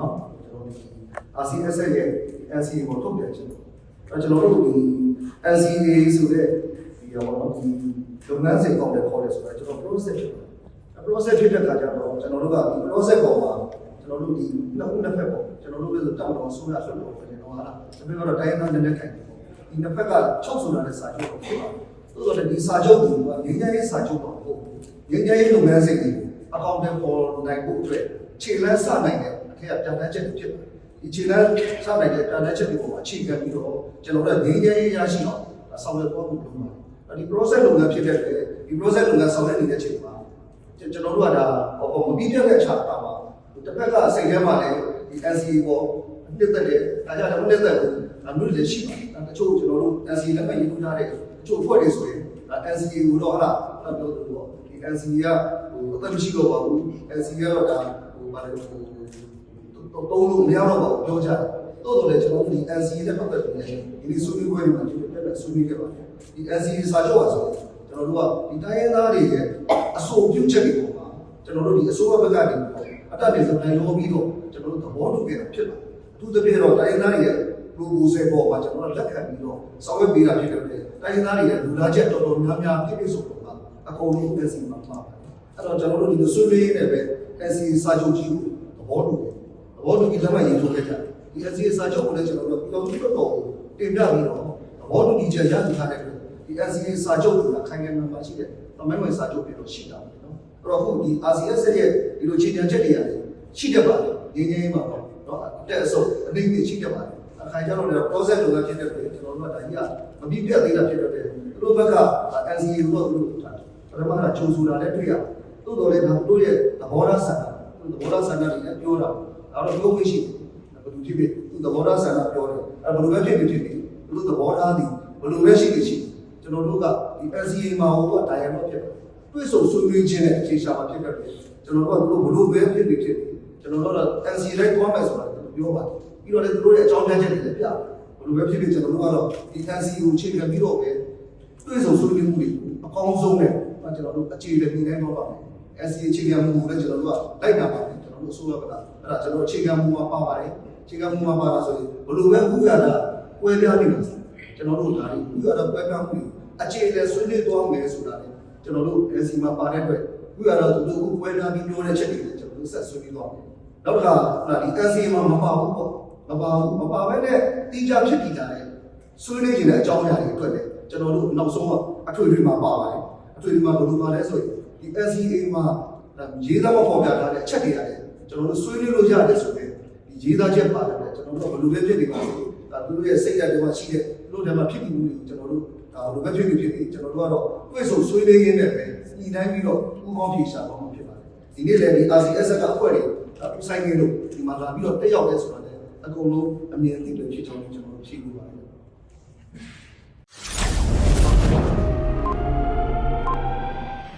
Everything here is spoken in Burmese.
နော်ကျွန်တော်ဒီ RCS ရဲ့ NCA ကိုထုတ်ပြန်ခြင်းအဲကျွန်တော်တို့ဒီ NCA ဆိုတဲ့ဒီရောနော်ဒီလုပ်ငန်းစဉ်ကောင်းတယ်ခေါ်တယ်ဆိုတာကျွန်တော် process ဖြစ်ပါတယ် process ဖြစ်တဲ့အခါကျတော့ကျွန်တော်တို့ကဒီ process ပေါ်မှာကျွန်တော်တို့ဒီနှစ်ခုနှစ်ဖက်ပေါ့ကျွန်တော်တို့လည်းတောက်တော်ဆိုးရဆွတ်တော်ပဲကျွန်တော်ဟာဒါပေမဲ့တော့တိုင်းသားနဲ့နဲ့ခိုင်တယ်ပေါ့ဒီနှစ်ဖက်ကချုပ်ဆိုတာတဲ့စာချုပ်ကိုဖြစ်ပါတယ်သို့တော်လည်းဒီစာချုပ်ကိုငင်းကြရေးစာချုပ်တော့ဟုတ်ငင်းကြရေးလုပ်ငန်းစဉ်ကိုအကောင့်တွေပေါ်နိုင်ဖို့အတွက်ခြေလမ်းစနိုင်တဲ့ အထက်ကပြန်တန်းချက်တွေဖြစ်ပါတယ်ဒီခြေလမ်းစနိုင်တဲ့ပြန်တန်းချက်တွေကိုအခြေခံပြီးတော့ကျွန်တော်တို့ငင်းကြရေးရရှိတော့ဆောင်ရွက်ဖို့လုပ်ပါတယ်ဒီ process လုပ်ငန်းဖြစ်တဲ့ဒီ process လုပ်ငန်းဆောင်ရွက်နေတဲ့အချိန်မှာကျွန်တော်တို့ကဒါဟောမပြီးပြတ်တဲ့အခြားတာပါတစ်ဖက်ကစိတ်ထဲမှာလည်းဒီ NCA ပေါ်နှစ်သက်တယ်ဒါကြောင့်လည်းနှစ်သက်ဘူးဒါမျိုးတွေရှိပါတယ်တချို့ကျွန်တော်တို့ NCA လက်မှတ်ရေးထိုးထားတဲ့တချို့ဖွဲ့တွေဆိုရင်ဒါ NCA ကိုတော့ဟာလားပြောလို့ပေါ့ဒီ NCA ကဟိုအသက်မရှိတော့ပါဘူး NCA ကတော့ဒါဟိုဗါလဲဟို တုံးလို့မရတော့ပါဘူးပြောကြတယ်တိုးတော်လည်းကျွန်တော်တို့ဒီ NCA နဲ့ပတ်သက်ပြီးဒီဆွေးနွေးပွဲတွေမှာကျွန်တော်ပြတ်ပြတ်ဆွေးနွေးခဲ့ပါတယ်ဒီ NCA စာချုပ်ပါဆိုရင်ကျွန်တော်တို့ကဒီတိုင်းရင်းသားတွေရဲ့အဆိုပြုချက်တွေပေါ်မှာကျွန်တော်တို့ဒီအစိုးရဘက်ကနေအတက်တွေစပန်လို့ပြီးတော့ကျွန်တော်တို့သဘောတူခဲ့တာဖြစ်ပါတယ်အထူးသဖြင့်တော့တိုင်းရင်းသားတွေရဲ့ proposal ပေါ်မှာကျွန်တော်တို့လက်ခံပြီးတော့ဆောင်ရွက်ပေးတာဖြစ်တယ်တိုင်းရင်းသားတွေရဲ့လူလားချက်တော်တော်များများပြည့်ပြည့်စုံစုံပါအကုန်လုံး NCA မှာပါပါတယ်အဲ့တော့ကျွန်တော်တို့ဒီလိုဆွေးနွေးရင်းနဲ့ပဲ NCA စာချုပ်ကြီးကိုသဘောတူတယ်သ ဘောတူပြီးလက်မှတ်ရေးထိုးခဲ့ကြတယ်ဒီ NCA စာချုပ်ကိုလည်းကျွန်တော်တို့ပြည်တော်စုတော်ကိုတင်ပြပြီးတော့သဘောတူညီချက်ရယူထားတဲ့အတွက်ဒီ NCA စာချုပ်ကခိုင်ခိုင်မာမာရှိတဲ့သမိုင်းဝင်စာချုပ်ပြီးတော့ရှိတာပဲနော်အဲ့တော့အခုဒီ RCS ရဲ့ဒီလိုခြေတံချက်တွေရတယ်ရှိတတ်ပါတယ်ငင်းငင်းပါတော့နော်အတက်အဆုပ်အနည်းငယ်ရှိတတ်ပါတယ်အခါကျတော့လည်း process လုပ်ငန်းဖြစ်တဲ့အတွက်ကျွန်တော်တို့ကဒါကြီးကမပြီးပြတ်သေးတာဖြစ်တဲ့အတွက်သူတို့ဘက်က NCA ကိုတော့သူတို့ပထမကချုံဆိုတာလည်းတွေ့ရတယ်တိုးတော်လည်းဒါတို့ရဲ့သဘောထားဆန္ဒသဘောထားဆန္ဒတွေလည်းပြောတာ ဒါတော့ပြောခွင့်ရှိတယ်ဘယ်လိုဖြစ်ဖြစ်သူသဘောထားဆန္ဒပြောတယ်အဲဘယ်လိုပဲဖြစ်ဖြစ်ဖြစ်ဖြစ်သူတို့သဘောထားသည်ဘယ်လိုပဲရှိနေရှိကျွန်တော်တို့ကဒီ NCA မှာဟိုက dialogue ဖြစ်တယ်တွေ့ဆုံဆွေးနွေးခြင်းနဲ့အခြေရှာမှာဖြစ်တဲ့ကျွန်တော်တို့ကသူတို့ဘယ်လိုပဲဖြစ်ဖြစ်ဖြစ်ကျွန်တော်တို့က NCA လိုက်သွားမယ်ဆိုတာပြောပါတယ်ပြီးတော့လည်းသူတို့ရဲ့အကြောင်းပြချက်တွေလည်းပြတယ်ဘယ်လိုပဲဖြစ်ဖြစ်ကျွန်တော်တို့ကတော့ဒီ NCA ကိုအခြေခံပြီးတော့ပဲတွေ့ဆုံဆွေးနွေးမှုတွေအကောင်းဆုံးနဲ့ကျွန်တော်တို့အခြေအနေတွေနဲ့တော့ပါမယ် SC အခြေခံမူကိုလည်းကျွန်တော်တို့ကလိုက်နာပါတယ်ကျွန်တော်တို့အစိုးရကအဲ့ဒါကျွန်တော်အခြေခံမူမှာပါပါတယ်အခြေခံမူမှာပါတာဆိုရင်ဘယ်လိုပဲဥရတာကွဲပြားနေမှာကျွန်တော်တို့ဒါတွေဥရတာကွဲပြားမှုတွေအခြေအနေဆွေးနွေးသွားမယ်ဆိုတာလေကျွန်တော်တို့ SC မှာပါတဲ့အတွက်ဥရတာသူတို့ကွဲပြားပြီးပြောတဲ့ချက်တွေလည်းကျွန်တော်တို့ဆက်ဆွေးနွေးသွားမယ်နောက်တစ်ခါဒီ SC မှာမပါဘူးပေါ့မပါဘူးမပါဘဲနဲ့တိကျဖြစ်တည်တာလေဆွေးနွေးခြင်းတဲ့အကြောင်းအရာတွေအတွက်လေကျွန်တော်တို့နောက်ဆုံးအထွေထွေမှာပါပါတယ်အထွေထွေမှာဘယ်လိုပါလဲဆိုရင် ဒီ SCA မှာရေးသားပေါ်ပြထားတဲ့အချက်တွေရတယ်ကျွန်တော်တို့ဆွေးနွေးလို့ရတယ်ဆိုတဲ့ဒီရေးသားချက်ပါတယ်ကျွန်တော်တို့ဘယ်လိုပဲဖြစ်နေပါစေဒါသူတို့ရဲ့စိတ်ဓာတ်တွေမှာရှိတဲ့သူတို့တွေမှာဖြစ်ပြီးမှုတွေကိုကျွန်တော်တို့ဒါဘယ်လိုပဲဖြစ်နေဖြစ်နေကျွန်တော်တို့ကတော့တွေ့ဆုံဆွေးနွေးရင်းနဲ့ပဲညီတိုင်းပြီးတော့ပူးပေါင်းဖြေရှာသွားမှာဖြစ်ပါတယ်ဒီနေ့လည်းဒီ RCS ကအဖွဲ့တွေပူဆိုင်နေလို့ဒီမှာလာပြီးတော့တက်ရောက်လဲဆိုတာလည်းအကုန်လုံးအမြင်အသိတွေဖြစ်ချောင်းကျွန်တော်တို့ဖြေလို့ပါတယ်